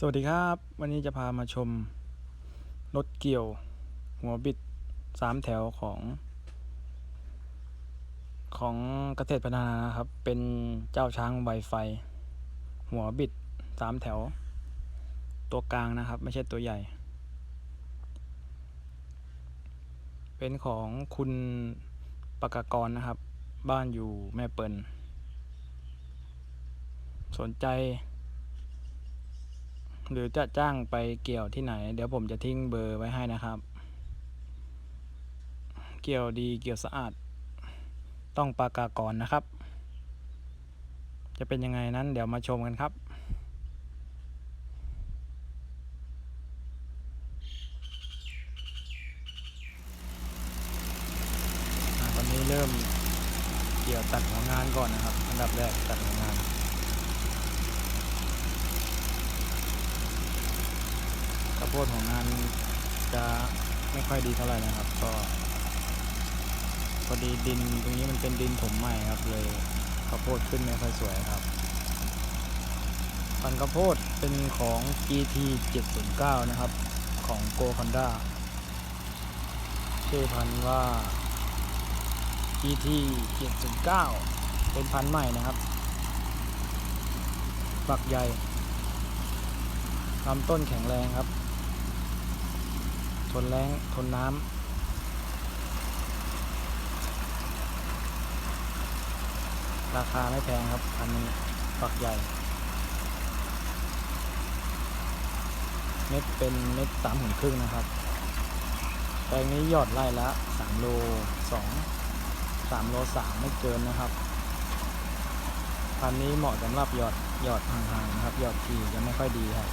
สวัสดีครับ วันนี้จะพามาชม รถเกี่ยว หัวบิดสามแถวของ ของเกษตรพัฒนานะครับ เป็นเจ้าช้างไวไฟ หัวบิดสามแถว ตัวกลางนะครับ ไม่ใช่ตัวใหญ่ เป็นของคุณปกกรนะครับ บ้านอยู่แม่เปิลสนใจ หรือจะจ้างไปเกี่ยวที่ไหน เดี๋ยวผมจะทิ้งเบอร์ไว้ให้นะครับ เกี่ยวดีเกี่ยวสะอาด ต้องปากากรนะครับ จะเป็นยังไงนั้นเดี๋ยวมาชมกันครับตอนนี้เริ่มเกี่ยวตัดหัวงานก่อนนะครับ อันดับแรกตัดหัวงาน ข้าวโพดของงานจะไม่ค่อยดีเท่าไหร่นะครับ ก็พอดีดินตรงนี้มันเป็นดินถมใหม่ครับ เลยข้าวโพดขึ้นไม่ค่อยสวยครับพันข้าวโพดเป็นของ GT 709นะครับ ของโกคอนด้าชื่อพันว่า GT 709เป็นพันใหม่นะครับฝักใหญ่ลำต้นแข็งแรงครับ ทนแรงทนน้ำราคาไม่แพงครับอันนี้ฝักใหญ่ เม็ดเป็นเม็ดสามหุ่นครึ่งนะครับแปลงนี้ยอดไร่ละสามโลสองสามโลสามไม่เกินนะครับพันนี้เหมาะสำหรับยอดยอดห่างๆนะครับยอดทียังไม่ค่อยดีครับ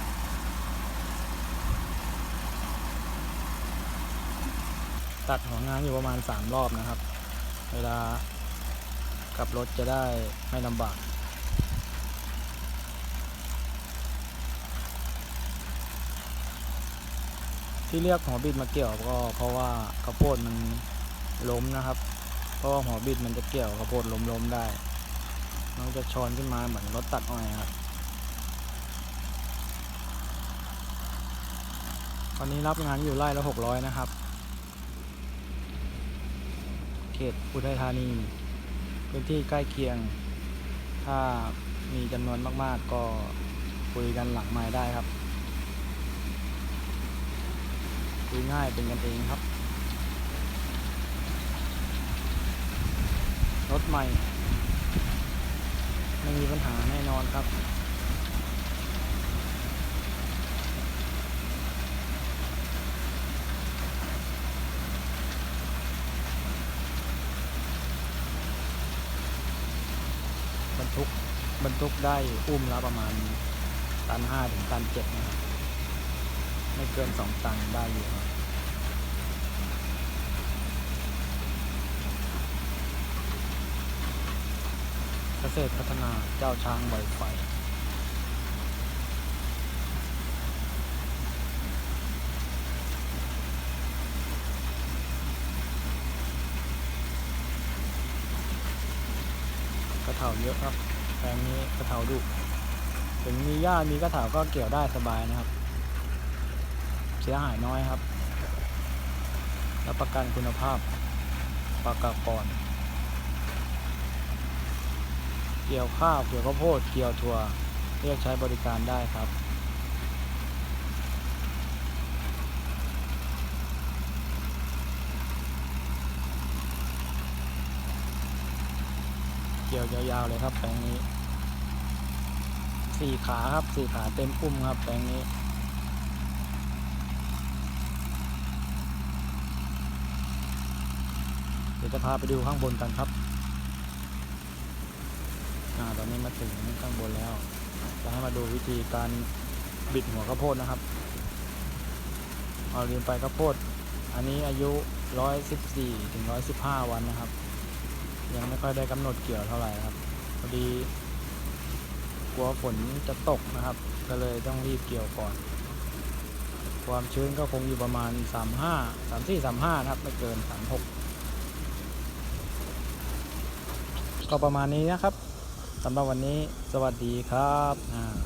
ตัดหัวงานอยู่ประมาณ 3 รอบนะครับ เวลากลับรถจะได้ไม่ลำบากที่เรียกหัวบิดมาเกี่ยวก็เพราะว่าข้าวโพดมันล้มนะครับ เพราะว่าหัวบิดมันจะเกี่ยวข้าวโพดล้มๆได้มันจะชอนขึ้นมาเหมือนรถตัดอ้อยครับตอนนี้รับงานอยู่ไร่ละหกร้อยนะครับ เขตอุทัยธานี พื้นที่ใกล้เคียง ถ้ามีจำนวนมาก ๆ ก็คุยกันหลังไม้ได้ครับคุยง่ายเป็นกันเองครับ รถใหม่ ไม่มีปัญหาแน่นอนครับ รรทุกบรรทุกได้อุ้มละประมาณตันห้าถึงตันเจ็ดนะครับไม่เกินสองตันได้อยู่ครับเกษตรพัฒนาเจ้าช้างไวไฟะเถาเยอะครับแปลงนี้กระเถาดุถึงมีหญ้ามีกระเถาก็เกี่ยวได้สบายนะครับ เสียหายน้อยครับรับประกันคุณภาพปากากร เกี่ยวข้าวเกี่ยวข้าวโพดเกี่ยวถั่วเรียกใช้บริการได้ครับ กี่ยวยาวๆเลยครับแปลงนี้สี่ขาครับสี่ขาเต็มอุ้มครับแปลงนี้เดี๋ยวจะพาไปดูข้างบนกันครับอ่าตอนนี้มาถึงข้างบนแล้ว จะให้มาดูวิธีการบิดหัวข้าวโพดนะครับเอาลืมไปข้าวโพด อันนี้อายุ 114ถึง115 วันนะครับ ยังไม่ค่อยได้กำหนดเกี่ยวเท่าไหร่ครับพอดีกลัวฝนจะตกนะครับ ก็เลยต้องรีบเกี่ยวก่อน ความชื้นก็คงอยู่ประมาณ 35 34 35นะครับ ไม่เกิน 36 ก็ประมาณนี้นะครับสำหรับวันนี้สวัสดีครับอ่า